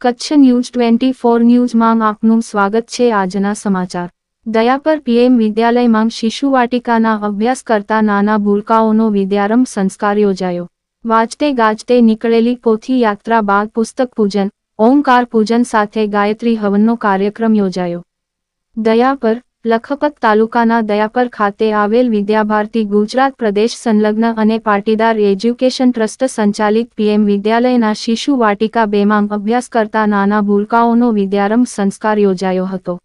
Kutch news twenty four ન્યૂઝમાં આપનું સ્વાગત છે આજના સમાચાર. દયાપર પીએમ વિદ્યાલયમાં શિશુવાટિકાના અભ્યાસ કરતા નાના ભૂલકાઓનો વિદ્યારંભ સંસ્કાર યોજાયો. વાંચતે ગાજતે નીકળેલી પોથી યાત્રા બાદ પુસ્તક પૂજન ઓમકાર પૂજન સાથે ગાયત્રી હવનનો કાર્યક્રમ યોજાયો. દયાપર લખપત તાલુકાના દયાપર ખાતે આવેલ વિદ્યાભારતી ગુજરાત પ્રદેશ સંલગ્ન અને પાટીદાર એજ્યુકેશન ટ્રસ્ટ સંચાલિત પીએમ વિદ્યાલયના શિશુ વાટિકા બેમાં અભ્યાસ કરતા નાના ભૂલકાઓનો વિદ્યારંભ સંસ્કાર યોજાયો હતો.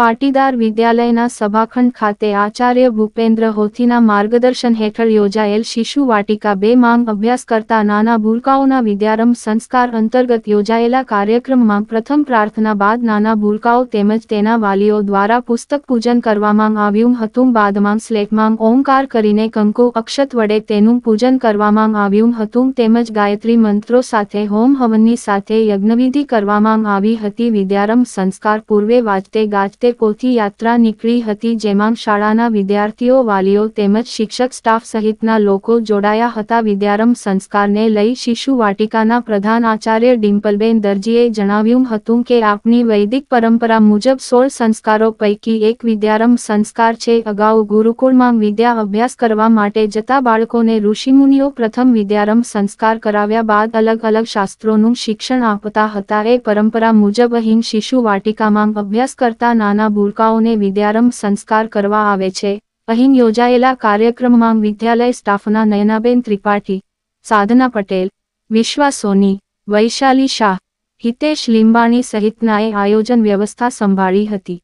પાટીદાર વિદ્યાલયના સભાખંડ ખાતે આચાર્ય ભૂપેન્દ્ર હોથીના માર્ગદર્શન હેઠળ યોજાયેલ શિશુ વાટિકા બે માંગ અભ્યાસ કરતા નાના ભૂલકાઓના વિદ્યારંભ સંસ્કાર અંતર્ગત યોજાયેલા કાર્યક્રમમાં પ્રથમ પ્રાર્થના બાદ નાના ભૂલકાઓ તેમજ તેના વાલીઓ દ્વારા પુસ્તક પૂજન કરવામાં આવ્યું હતું. બાદમાં સ્લેટમાં ઓમકાર કરીને કંકુ અક્ષત વડે તેનું પૂજન કરવામાં આવ્યું હતું. તેમજ ગાયત્રી મંત્રો સાથે હોમ હવનની સાથે યજ્ઞવિધિ કરવામાં આવી હતી. વિદ્યારંભ સંસ્કાર પૂર્વે વાજતે ગાજતે પોથી યાત્રા નીકળી હતી જેમાં શાળાના વિદ્યાર્થીઓ, વાલીઓ તેમજ શિક્ષક સ્ટાફ સહિતના લોકો જોડાયા હતા. વિદ્યારંભ સંસ્કારને લઈ શિશુ વાટિકાના પ્રધાન આચાર્ય ડિમ્પલબેન દરજીએ જણાવ્યું હતું કે આપની વૈદિક પરંપરા મુજબ સોળ સંસ્કારો પૈકી એક વિદ્યારંભ સંસ્કાર છે. અગાઉ ગુરુકુળમાં વિદ્યા અભ્યાસ કરવા માટે જતા બાળકોને ઋષિમુનિઓ પ્રથમ વિદ્યારંભ સંસ્કાર કરાવ્યા બાદ અલગ અલગ શાસ્ત્રોનું શિક્ષણ આપતા હતા. એ પરંપરા મુજબ અહીં શિશુ વાટિકામાં અભ્યાસ કરતા નાના ભૂલકાઓને વિદ્યારંભ સંસ્કાર કરવા આવે છે. અહીં યોજાયેલા કાર્યક્રમમાં વિદ્યાલય સ્ટાફના નયનાબેન ત્રિપાઠી, સાધના પટેલ, વિશ્વા સોની, વૈશાલી શાહ, હિતેશ લીંબાણી સહિતનાએ આયોજન વ્યવસ્થા સંભાળી હતી.